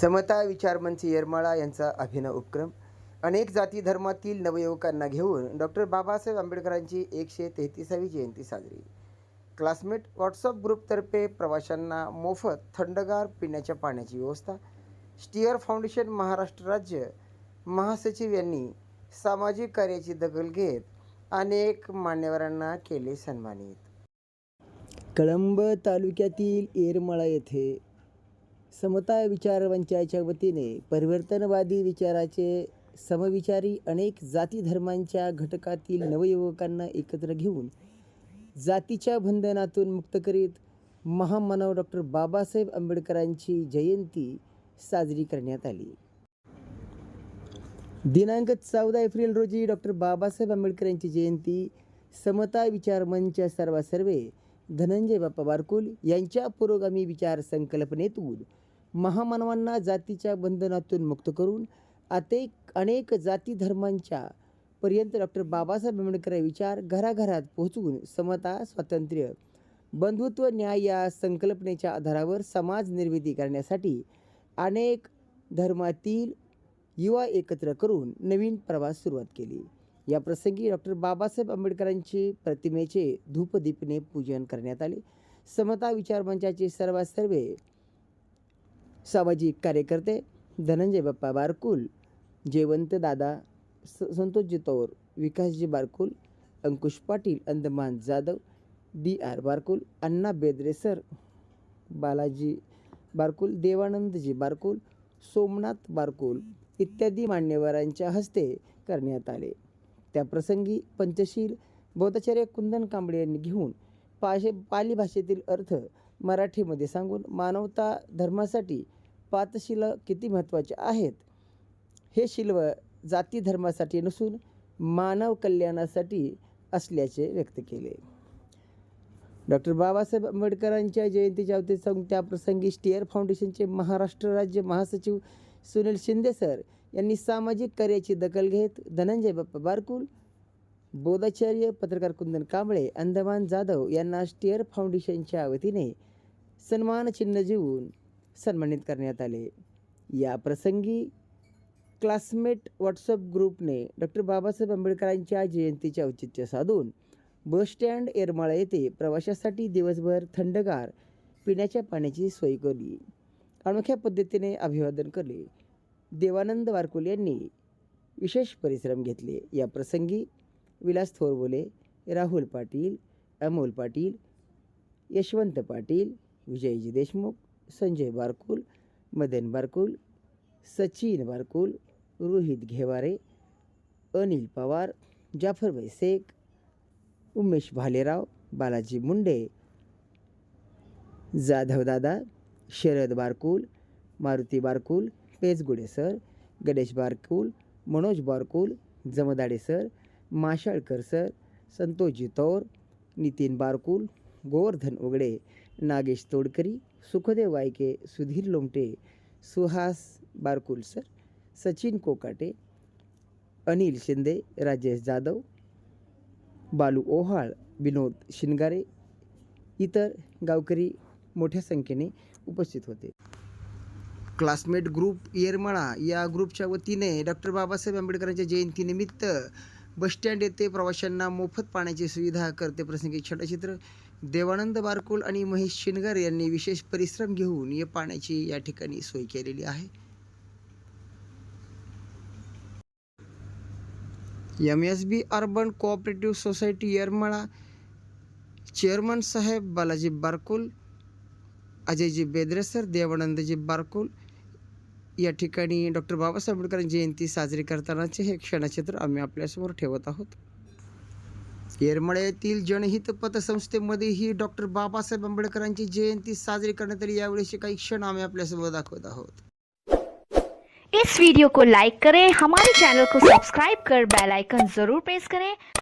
समता विचारमंच येरमाळा यांचा अभिनव उपक्रम. अनेक जाती धर्मातील नवयुवकांना घेऊन डॉक्टर बाबासाहेब आंबेडकरांची एकशे तेहतीसावी जयंती साजरी. क्लासमेट व्हॉट्सअप ग्रुपतर्फे प्रवाशांना मोफत थंडगार पिण्याच्या पाण्याची व्यवस्था. स्टिअर फाउंडेशन महाराष्ट्र राज्य महासचिव यांनी सामाजिक कार्याची दखल घेत अनेक मान्यवरांना केले सन्मानित. कळंब तालुक्यातील येरमाळा येथे समता विचार मंचाच्या वतीने परिवर्तनवादी विचाराचे समविचारी अनेक जाती धर्मांच्या घटकातील नवयुवकांना एकत्र घेऊन जातीच्या बंधनातून मुक्त करीत महामानव डॉक्टर बाबासाहेब आंबेडकरांची जयंती साजरी करण्यात आली. दिनांक चौदा एप्रिल रोजी डॉक्टर बाबासाहेब आंबेडकर यांची जयंती समता विचार मंच सर्वासर्वे धनंजय बाप्पा बारकुल यांच्या पुरोगामी विचार संकल्पनेतून महामानवांना जातीच्या बंधनातून मुक्त करून अतेक अनेक जाती धर्मांच्या पर्यंत डॉक्टर बाबासाहेब आंबेडकर हे विचार घराघरात पोहोचवून समता स्वातंत्र्य बंधुत्व न्याय या संकल्पनेच्या आधारावर समाज निर्मिती करण्यासाठी अनेक धर्मातील युवा एकत्र करून नवीन प्रवास सुरुवात केली. या प्रसंगी डॉक्टर बाबासाहेब आंबेडकरांची प्रतिमेचे धूपदीपने पूजन करण्यात आले. समता विचार मंचाचे सर्व सर्वे सामाजिक कार्यकर्ते धनंजय बाप्पा बारकुल जयवंत दादा स Santoshji Taur Vikasji Barkul Ankush Patil Andaman Jadhav D R Barkul Anna Bedre sir Balaji Barkul Devanandji Barkul Somnath Barkul इत्यादी मान्यवरांच्या हस्ते करण्यात आले. त्याप्रसंगी पंचशील बौद्धाचार्य कुंदन कांबळे यांनी घेऊन पाशे पाली भाषेतील अर्थ मराठीमध्ये सांगून मानवता धर्मासाठी पातशिल किती महत्त्वाचे आहेत? हे शिल्व जाती धर्मासाठी नसून मानव कल्याणासाठी असल्याचे व्यक्त केले. डॉक्टर बाबासाहेब आंबेडकरांच्या जयंतीच्या अवतीत सांगून त्या प्रसंगी स्टिअर फाउंडेशनचे महाराष्ट्र राज्य महासचिव सुनील शिंदे सर यांनी सामाजिक कार्याची दखल घेत धनंजय बाप्पा बारकुल बोधाचार्य पत्रकार कुंदन कांबळे अंदमान जाधव यांना स्टेअर फाउंडेशनच्या वतीने सन्मानचिन्ह जीवून सन्मानित करण्यात आले. या प्रसंगी क्लासमेट व्हॉट्सअप ग्रुपने डॉक्टर बाबासाहेब आंबेडकरांच्या जयंतीचे औचित्य साधून बसस्टँड येरमाळा येथे प्रवाशासाठी दिवसभर थंडगार पिण्याच्या पाण्याची सोय केली. अनोख्या पद्धतीने अभिवादन केले देवानंद वारकुल यांनी विशेष परिश्रम घेतले. या प्रसंगी विलास थोरबोले राहुल पाटील अमोल पाटील यशवंत पाटील विजयजी Deshmukh Sanjay Barkul Madan Barkul Sachin Barkul Rohit Ghevare Anil Pawar जाफरभाई Shaikh Umesh Bhalerao Balaji Munde Jadhav Dada Sharad Barkul Maruti Barkul Pejgude sir Ganesh Barkul Manoj Barkul Jamdade sir Mashalkar sir Santoshji Taur Nitin Barkul Govardhan Ugade Nagesh Todkari Sukhdev Wayke Sudhir Lomte Suhas Barkul sir Sachin Kokate Anil Shinde Rajesh Jadhav Balu Ohal Vinod Shingare इतर गावकरी मोठ्या संख्येने उपस्थित होते. Classmate group Yermala या ग्रुपच्या वतीने doctor Babasaheb आंबेडकरांच्या जयंतीनिमित्त बसस्टँड येथे प्रवाशांना मोफत पाण्याची सुविधा करते प्रसंगी छटचित्र देवानंद बारकुल आणि महेश शिनगर यांनी विशेष परिश्रम घेऊन या पाण्याची या ठिकाणी सोय केलेली आहे. M S B urban cooperative society Yermala. Chairman साहेब बालाजी बारकुल अजयजी बेद्रेसर देवानंदजी बारकुल या ठिकाणी डॉक्टर बाबासाहेब आंबेडकर जयंती साजरी करतानाचे हे क्षणचित्र आम्ही आपल्यासमोर ठेवत आहोत. येरमाळा येथील जनहित पतसंस्थेमध्येही डॉक्टर बाबासाहेब आंबेडकरांची जयंती साजरी करण्यात आली. यावेळेचे काही क्षण आम्ही आपल्यासमोर दाखवत आहोत. इस वीडियो को लाइक करें हमारे चैनल को सब्सक्राइब कर बेल आइकन जरूर प्रेस करें।